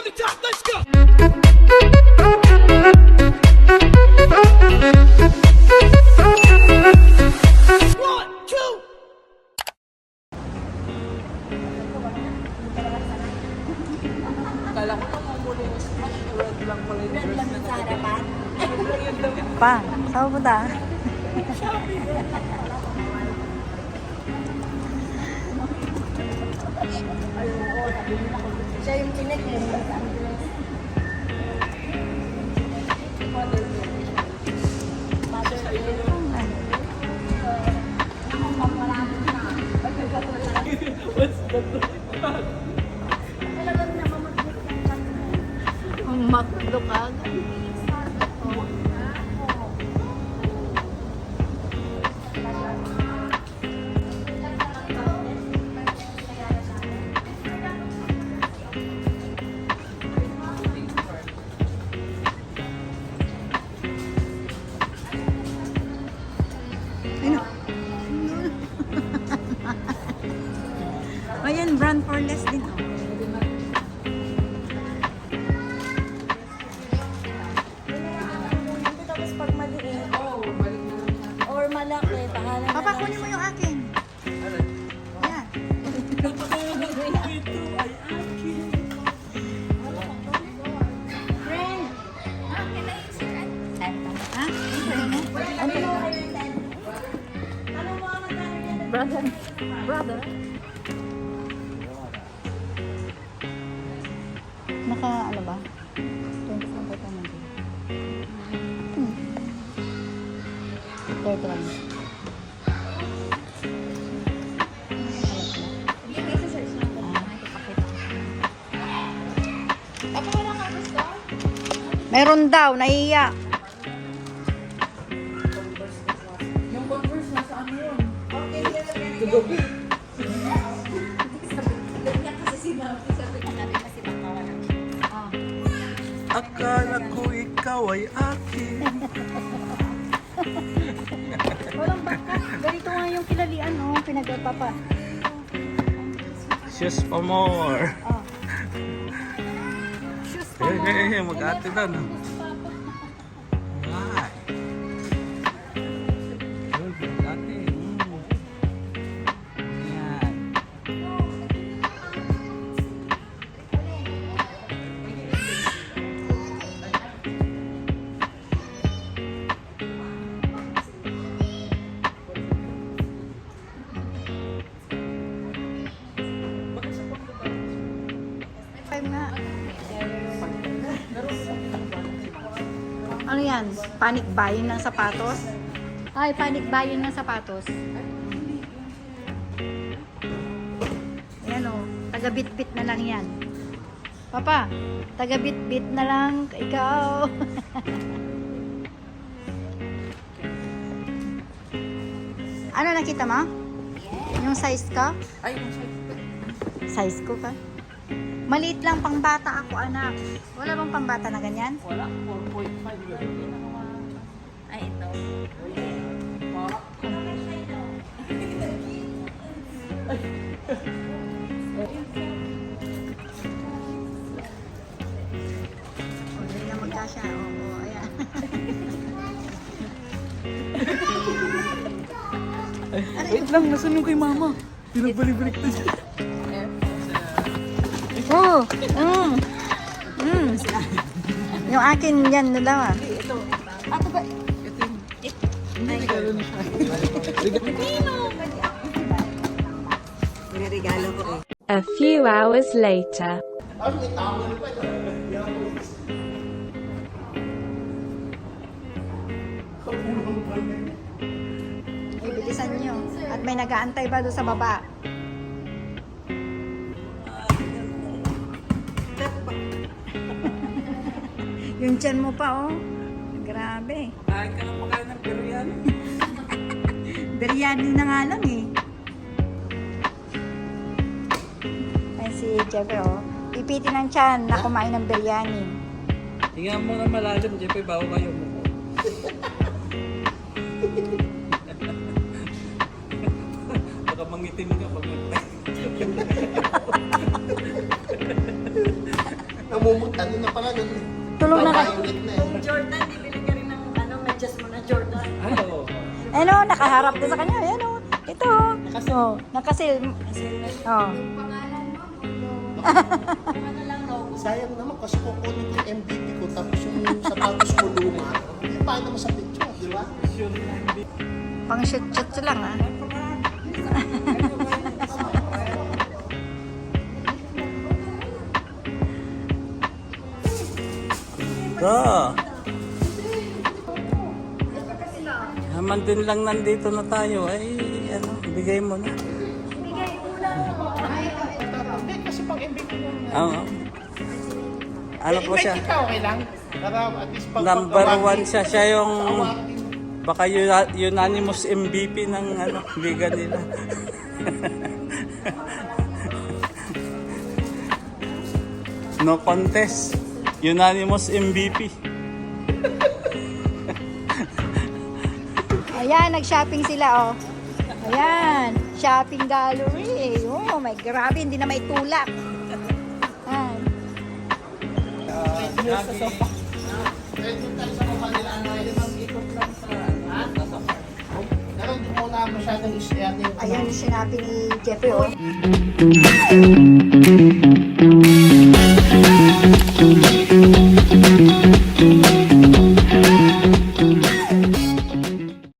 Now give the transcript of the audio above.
from the top. Let's go. One, two. Pa, saan mo punta? Siya yung chinek eh. Ang For less din. Oh. Tapos pag maliit, or malaki, pangalan na Papa, kunin mo yung akin. Yan. Friend! Ha? Ano mo kayo 31. Meron daw, nahiya. Akala ko ikaw ay akin. Walang bakat. Ganito nga yung kilalian, oh. Pinagpapa. Just for more. Oh. Shoes pa Eh, mo. eh, eh, mag-ate na, yan? Panic buying ng sapatos? Ay, panic buying ng sapatos. Ayan o. Taga-bit-bit na lang yan. Papa, taga-bit-bit na lang ikaw. ano nakita mo? Yung size ka? Ay, yung size ko. Size ko ka? Maliit lang pang bata ako, anak. Wala bang pang bata na ganyan? Wala, 4.5. Ay, ito. O, hindi na magkasya. O, o, ayan. Wait lang, nasan yung kay mama? Pinagbalik-balik na siya. Oh, mm. Mm. Yung akin yan na lang ah. Ato ba? Ito regalo. May regalo ko eh. A few hours later. Ibilisan nyo. At may nag-aantay ba doon sa baba? Yung tiyan mo pa oh. Grabe. Kain ka ng pagkain ng Korean. Biryani na nga lang eh. Ay si Jeffrey oh. Pipitin ng tiyan na kumain ng biryani. Tingnan mo na malalim, Jeppe, bago kayo mo. Baka mangitim ka pag namumut, ano na pala nun. Tulog na kayo. Jordan, bibili ka rin ng ano, medyas mo na Jordan. Ano? Ano, nakaharap din sa kanya. Ayan o. Ito. Nakasil. Oh, nakasil. Oh. Sayang naman kasi kukunin ko yung MVP ko tapos yung sapatos ko luma. Eh, paano naman sa picture, di ba? Pang shoot-shoot lang ah. Ka. Naman din lang nandito na tayo. Ay, ano, bigay mo na. Hindi, kasi pang MVP mo. Oo. Ano po siya? Invite ka, okay lang. Para at least pag Number one siya. Siya yung baka unanimous MVP ng ano, liga nila. no contest. Unanimous MVP. Ayan, nag-shopping sila oh. Ayan, shopping gallery. Oh, my grabe, hindi na may tulak. Ayan. Ano, Ayan, sinabi ni Jeffrey oh.